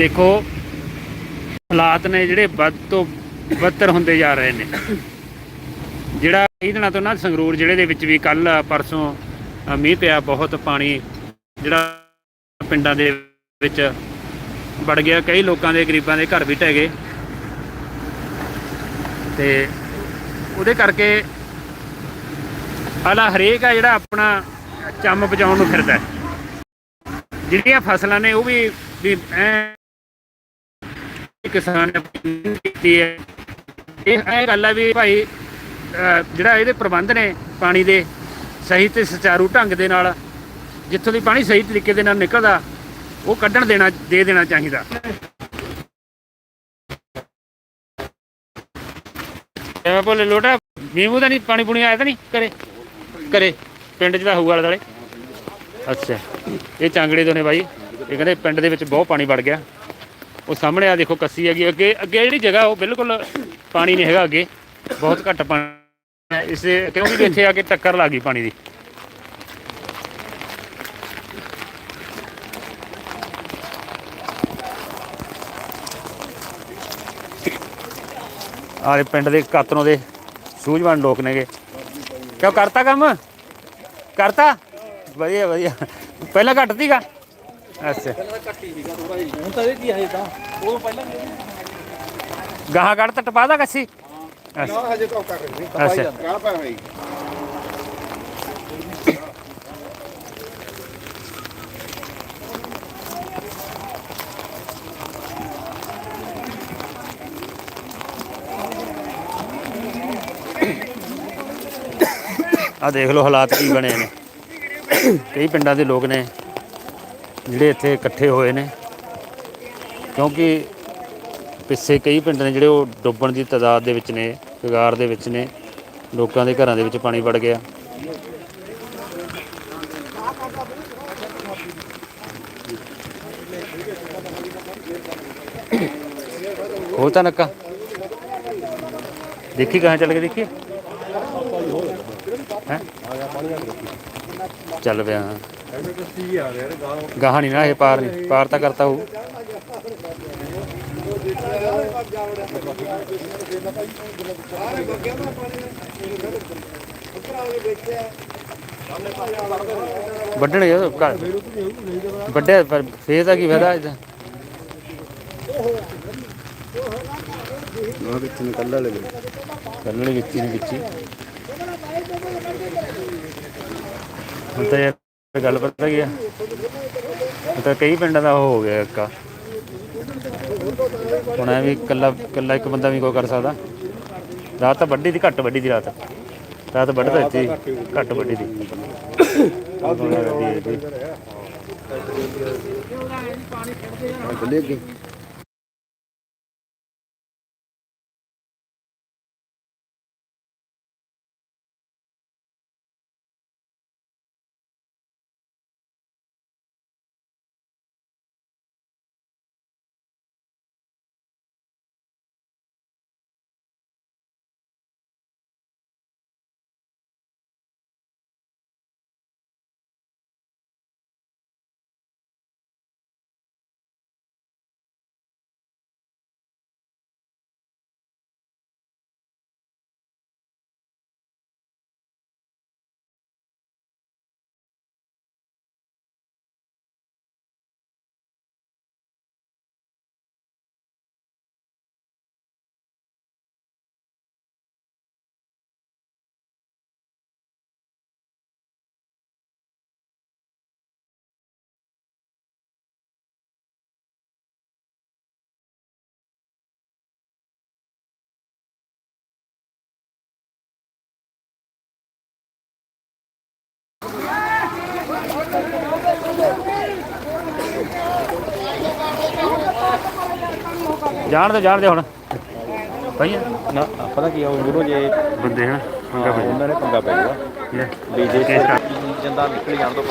ਦੇਖੋ, ਹਾਲਾਤ ਨੇ ਜਿਹੜੇ ਵੱਧ ਤੋਂ ਬਦਤਰ ਹੁੰਦੇ ਜਾ ਰਹੇ ਨੇ। ਜਿਹੜਾ ਇਹ ਦਿਨਾਂ ਤੋਂ ਨਾ ਸੰਗਰੂਰ ਜ਼ਿਲ੍ਹੇ ਦੇ ਵਿੱਚ ਵੀ ਕੱਲ ਪਰਸੋਂ ਮੀਂਹ ਪਿਆ, ਬਹੁਤ ਪਾਣੀ ਜਿਹੜਾ ਪਿੰਡਾਂ ਦੇ ਵਿੱਚ ਵੜ ਗਿਆ। ਕਈ ਲੋਕਾਂ ਦੇ, ਗਰੀਬਾਂ ਦੇ ਘਰ ਵੀ ਢਹਿ ਗਏ। ਤੇ ਉਹਦੇ ਕਰਕੇ ਆਲਾ ਹਰੇਕ ਆ ਜਿਹੜਾ ਆਪਣਾ ਚੰਮ ਬਚਾਉਣ ਨੂੰ ਫਿਰਦਾ। ਜਿਹੜੀਆਂ ਫਸਲਾਂ ਨੇ ਉਹ ਵੀ ਵੀ ਐ ਕਿਸਾਨ ਨੇ ਕੀਤੀ ਹੈ। ਇਹ ਇਹ ਗੱਲ ਹੈ ਵੀ ਭਾਈ ਜਿਹੜਾ ਇਹਦੇ ਪ੍ਰਬੰਧ ਨੇ ਪਾਣੀ ਦੇ ਸਹੀ ਤੇ ਸੁਚਾਰੂ ਢੰਗ ਦੇ ਨਾਲ, ਜਿੱਥੋਂ ਦੀ ਪਾਣੀ ਸਹੀ ਤਰੀਕੇ ਦੇ ਨਾਲ ਨਿਕਲਦਾ, ਉਹ ਕੱਢਣ ਦੇਣਾ, ਦੇ ਦੇਣਾ ਚਾਹੀਦਾ। ਐਵੇਂ ਬੋਲੇ ਲੋਟਾ ਮੀਮੂ ਦਾ ਨਹੀਂ, ਪਾਣੀ ਪੁਣੀ ਆਇਆ ਤਾਂ ਨਹੀਂ ਕਰੇ ਕਰੇ ਪਿੰਡ 'ਚ ਤਾਂ ਹੋਊਗਾ ਆਲੇ ਦੁਆਲੇ। ਅੱਛਾ, ਇਹ ਚਾਂਗੜੇ ਤੋਂ ਨੇ ਬਾਈ। ਇਹ ਕਹਿੰਦੇ ਪਿੰਡ ਦੇ ਵਿੱਚ ਬਹੁਤ ਪਾਣੀ ਵੜ ਗਿਆ। ਉਹ ਸਾਹਮਣੇ ਆ ਦੇਖੋ ਕੱਸੀ ਹੈਗੀ, ਅੱਗੇ ਅੱਗੇ ਜਿਹੜੀ ਜਗ੍ਹਾ, ਉਹ ਬਿਲਕੁਲ ਪਾਣੀ ਨਹੀਂ ਹੈਗਾ ਅੱਗੇ, ਬਹੁਤ ਘੱਟ ਪਾਣੀ ਹੈ। ਇਸੇ ਕਿਉਂਕਿ ਇੱਥੇ ਆ ਕੇ ਟੱਕਰ ਲੱਗ ਗਈ ਪਾਣੀ ਦੀ। ਆਲੇ ਪਿੰਡ ਦੇ ਕਾਤਰੋਂ ਦੇ ਸੂਝਵਾਨ ਲੋਕ ਨੇਗੇ। ਕਿਉਂ ਕਰਤਾ ਕੰਮ? ਕਰਤਾ? ਵਧੀਆ ਵਧੀਆ। ਪਹਿਲਾਂ ਘੱਟ ਸੀਗਾ। ਅੱਛਾ। ਹੁਣ ਤਾਂ ਇਹ ਕੀ ਹੈ ਤਾਂ? ਉਹ ਪਹਿਲਾਂ ਗਾਹਾਂ ਕੱਢ ਤਾਂ ਟਪਾ ਦਾ ਕੱਸੀ। ਅੱਛਾ। ਨਾ ਹਜੇ ਤਾਂ ਕਰ ਰਹੇ ਅੱਛਾ। ਗਾਹ ਪਾ ਹੋਈ ਆ ਦੇਖ ਲਓ ਹਾਲਾਤ ਕੀ ਬਣੇ ਨੇ। ਕਈ ਪਿੰਡਾਂ ਦੇ ਲੋਕ ਨੇ। ਜਿਹੜੇ ਇੱਥੇ ਇਕੱਠੇ ਹੋਏ ਨੇ, ਕਿਉਂਕਿ ਪਿੱਛੇ ਕਈ ਪਿੰਡ ਨੇ ਜਿਹੜੇ ਉਹ ਡੁੱਬਣ ਦੀ ਤਾਦਾਦ ਦੇ ਵਿੱਚ ਨੇ ਕਗਾਰ ਦੇ ਵਿੱਚ ਨੇ, ਲੋਕਾਂ ਦੇ ਘਰਾਂ ਦੇ ਵਿੱਚ ਪਾਣੀ ਵੜ ਗਿਆ। ਖੋਲ ਤਾਂ ਨੱਕਾ? ਦੇਖੀ ਕਹਾਂ ਚੱਲ ਕੇ ਦੇਖੀ? ਹੈ? ਚੱਲ ਪਿਆ। ਹਾਂ। ਗਾਹਾਂ ਨਹੀਂ ਨਾ ਇਹ ਪਾਰ ਨਹੀਂ ਪਾਰ ਤਾਂ ਕਰਤਾ ਹੂੰ ਵੱਢਣ ਗਿਆ ਘਰ। ਵੱਡੇ ਪਰ ਫੇਰ ਦਾ ਕੀ ਫਾਇਦਾ ਇਹਦਾ ਨਾ ਵਿੱਚ ਨਿਕਲ ਲੈ ਕੱਲਣੇ ਵਿੱਚ ਹੀ ਨਹੀਂ ਵਿੱਚ ਹੀ ਹੁਣ ਤਾਂ ਯਾਰ ਗੱਲ ਪਤਾ ਕੀ ਆ? ਹੁਣ ਤਾਂ ਕਈ ਪਿੰਡਾਂ ਦਾ ਹੋ ਗਿਆ ਇੱਕ ਹੁਣ ਐ ਵੀ ਇਕੱਲਾ ਇਕੱਲਾ ਇੱਕ ਬੰਦਾ ਵੀ ਕੋਈ ਕਰ ਸਕਦਾ। ਰਾਤ ਤਾਂ ਵੱਡੀ ਦੀ ਘੱਟ ਵੱਡੀ ਦੀ ਰਾਤ। ਰਾਤ ਵੱਢਦਾ ਤਾਂ ਘੱਟ ਵੱਡੀ ਦੀ ਚੱਲੇ ਅੱਗੇ ਜਾਣ ਦੇ ਜਾਣ ਦੇ ਹੁਣ। ਭਈਆ ਨਾ ਪਤਾ ਕੀ ਆ ਉਹ ਜਦੋਂ ਜੇ ਬੰਦੇ ਹਨ ਪੰਗਾ ਪੈ ਉਹਨਾਂ ਨੇ ਪੰਗਾ ਪੈ ਜਾਊਗਾ ਗਿਆ। ਵੀ ਜੇ ਕੇਸ ਕਰ। ਜੰਦਾ ਨਿਕਲ ਜਾਣ ਤੋਂ